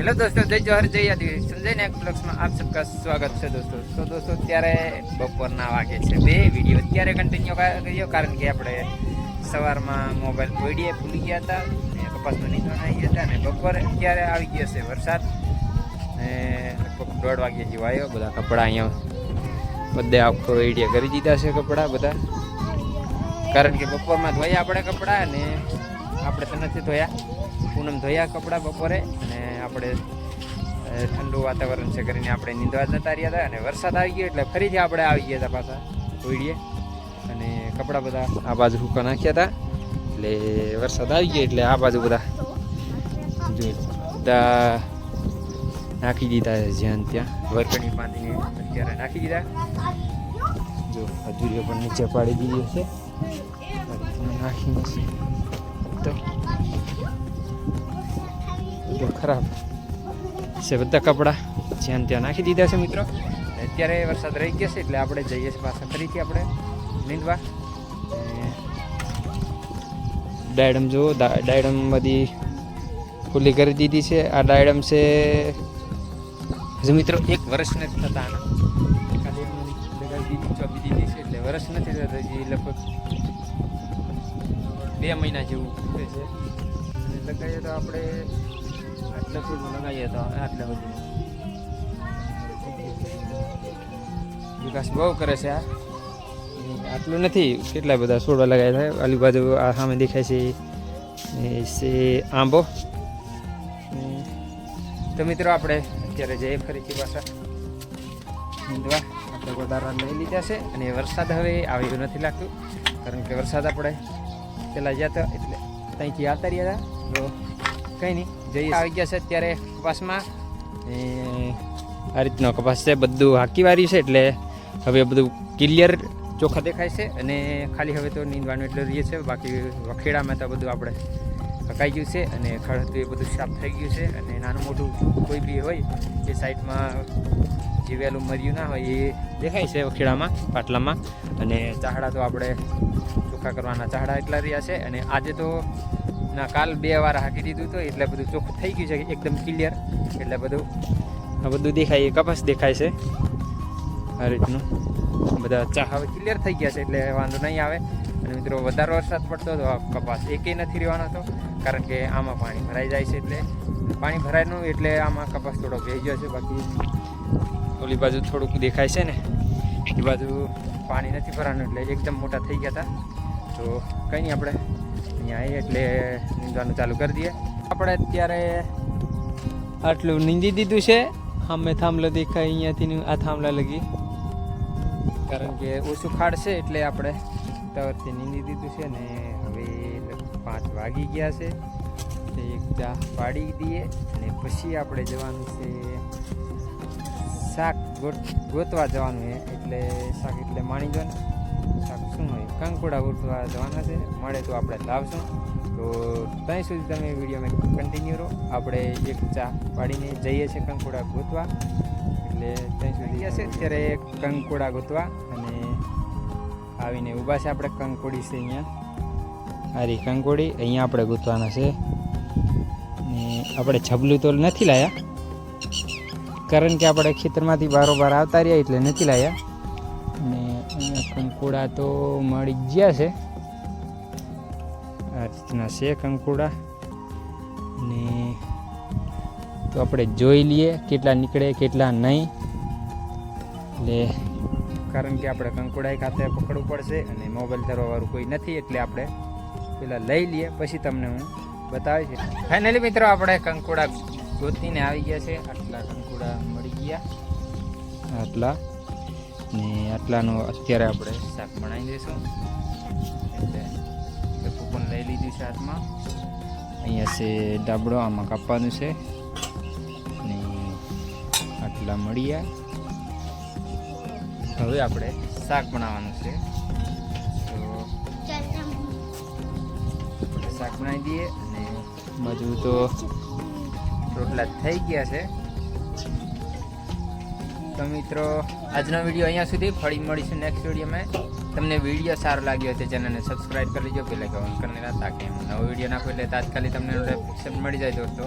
Hello દોસ્તો, જય જોહર જય યાદી સંજય નાયક બ્લોગ્સમાં આપ સબકા સ્વાગત છે દોસ્તો. તો દોસ્તો, અત્યારે બપોરના વાગે છે બે વીડિયો. અત્યારે કન્ટિન્યુ કર્યો કારણ કે આપણે સવારમાં મોબાઈલ ઓઈડીએ ભૂલી ગયા હતા કપાસમાં નહીં આવી ગયા હતા અને બપોરે અત્યારે આવી ગયો છે વરસાદ. ને લગભગ દોઢ વાગે જેવો આવ્યો. બધા કપડાં અહીંયા બધે આખો ઓઈડીએ કરી દીધા છે કપડાં બધા. કારણ કે બપોરમાં ધોઈએ આપણે કપડાં ને આપણે તો નથી ધોયા. પૂનમ ધોયા કપડાં બપોરે અને આપણે ઠંડુ વાતાવરણ છે કરીને આપણે નીંદવા જતા રહ્યા હતા અને વરસાદ આવી ગયો એટલે ફરીથી આપણે આવી ગયા હતા પાછા હોડીએ અને કપડાં બધા આ બાજુ હુકા નાખ્યા હતા. એટલે વરસાદ આવી ગયો એટલે આ બાજુ બધા જો બધા નાખી દીધા છે જ્યાં ત્યાં. વરકણી બાંધીને અત્યારે નાખી દીધા. જો હજુરીઓ પણ નીચે પાડી દીધી છે. નાખીને તો બધું ખરાબ. છે બધા કપડાં જ્યાં ત્યાં નાખી દીધા છે મિત્રો. અત્યારે વરસાદ રહી ગયો છે એટલે આપણે જઈએ છીએ પાછા ફરીથી આપણે નીંદવા. ડાયડમ જુઓ ડાયડમ બધી ખુલ્લી કરી દીધી છે. આ ડાયડમ છે, હજુ મિત્રો એક વર્ષ નથી થતા આના. ખાલી ચોપી દીધી છે એટલે વર્ષ નથી થતા, હજી લગભગ બે મહિના જેવું છે. લગાવીએ તો આપણે આટલા ફૂલમાં લગાવીએ તો આટલા બધી. વિકાસ બહુ કરે છે આ. આટલું નથી કેટલા બધા છોડવા લગાવ્યા છે આલી બાજુ આ સામે દેખાય છે એ છે આંબો. તો મિત્રો આપણે અત્યારે જઈએ ફરીથી પાછા. નીંદવા આપણે ગોદારા લઈ લીધા છે અને વરસાદ હવે આવ્યો નથી લાગતું કારણ કે વરસાદ આપણે પહેલાં ગયા હતા એટલે ત્યાંથી આવતા રહ્યા હતા તો કંઈ નહીં. જઈએ. આવી ગયા છે અત્યારે કપાસમાં. આ રીતનો કપાસ છે બધું હાકી વાર્યું છે એટલે હવે બધું ક્લિયર ચોખ્ખા દેખાય છે અને ખાલી હવે તો નીંદવાનું એટલું રહીએ છે બાકી વખેડામાં તો બધું આપણે પકાઈ ગયું છે અને ખડતું એ બધું સાફ થઈ ગયું છે અને નાનું મોટું કોઈ બી હોય એ સાઈડમાં જીવેલું મર્યું ના હોય એ દેખાય છે વખેડામાં પાટલામાં. અને ચાહડા તો આપણે ચોખ્ખા કરવાના ચાહડા એટલા રહ્યા છે. અને આજે તો ના, કાલ બે વાર હાકી દીધું હતું એટલે બધું ચોખ્ખું થઈ ગયું છે, એકદમ ક્લિયર એટલે બધું બધું દેખાય કપાસ દેખાય છે. આ રીતનું. બધા ચા હવે ક્લિયર થઈ ગયા છે, એટલે વાંધો નહીં આવે. અને મિત્રો, વધારે વરસાદ પડતો તો કપાસ એકેય નથી રહેવાનો હતો કારણ કે આમાં પાણી ભરાઈ જાય છે એટલે. પાણી ભરાયનું એટલે આમાં કપાસ થોડો ભેઈ ગયો છે, બાકી ઓલી બાજુ થોડુંક દેખાય છે ને, એ બાજુ પાણી નથી ભરાનું એટલે એકદમ મોટા થઈ ગયા હતા. તો કંઈ નહીં, આપણે અહીંયા આવી એટલે નીંદવાનું ચાલુ કરી દઈએ. આપણે અત્યારે આટલું નીંદી દીધું છે. અમે થાંભલો દેખાય અહીંયાથી આ થાંભલા લગી. કારણ કે ઓછું ખાડ છે એટલે આપણે તવરથી નીંદી દીધું છે ને હવે પાંચ વાગી ગયા છે. તે એક ચા પાડી દઈએ અને પછી આપણે જવાનું છે શાક ગોત- ગોતવા જવાનું છે. એટલે શાક એટલે માણી જો શું હોય કંકુડા ગોતવા જવાના છે. મળે તો આપણે લાવશું. તો ત્યાં સુધી તમે વિડીયોમાં કન્ટિન્યુ રહો. આપણે એક ચા પાડીને જઈએ છીએ કંકુડા ગોતવા. એટલે ત્યાં સુધી છે અત્યારે કંકુડા ગોતવા અને આવીને ઊભા છે આપણે કંકોડી છે અહીંયા. આ રી કંકોડી અહીંયા આપણે ગોતવાના છે. ને આપણે છબલું તો નથી લાયા. કારણ કે આપણે ખેતરમાંથી બારોબાર આવતા રહ્યા એટલે નથી લાયા. અને અહીંયા કંકોડા તો મળી ગયા છે. આ રીતના છે કંકોડા. ને તો આપણે જોઈ લઈએ કેટલા નીકળે, કેટલા નહીં. એટલે કારણ કે આપણે કંકોડા ખાતે પકડવું પડશે અને મોબાઈલ ધરવાવાળું કોઈ નથી એટલે આપણે પહેલાં લઈ લઈએ, પછી તમને હું બતાવીશ. ફાઇનલી મિત્રો, આપણે કંકોડા ગોતીને આવી ગયા છે. આટલા કંકોડા મળી ગયા. આટલા. ને આટલાનું અત્યારે આપણે શાક બનાવી દઈશું. એટલે પણ લઈ લીધું છે હાથમાં. અહીંયા છે ડાબડો, આમાં કાપવાનું છે. ને આટલા મળ્યા. હવે આપણે શાક બનાવવાનું છે. તો શાક બનાવી દઈએ અને બધું તો રોટલા થઈ ગયા છે. તો મિત્રો, આજનો વીડિયો અહીંયા સુધી. ફરી મળીશું નેક્સ્ટ વિડીયોમાં. તમને વીડિયો સારો લાગ્યો હતો ચેનલને સબસ્ક્રાઈબ કરી લેજો. પેલા ઓન કરીને તાકે નવો વીડિયો નાખો એટલે તાત્કાલિક તમને નોટિફિકેશન મળી જાય દોસ્તો.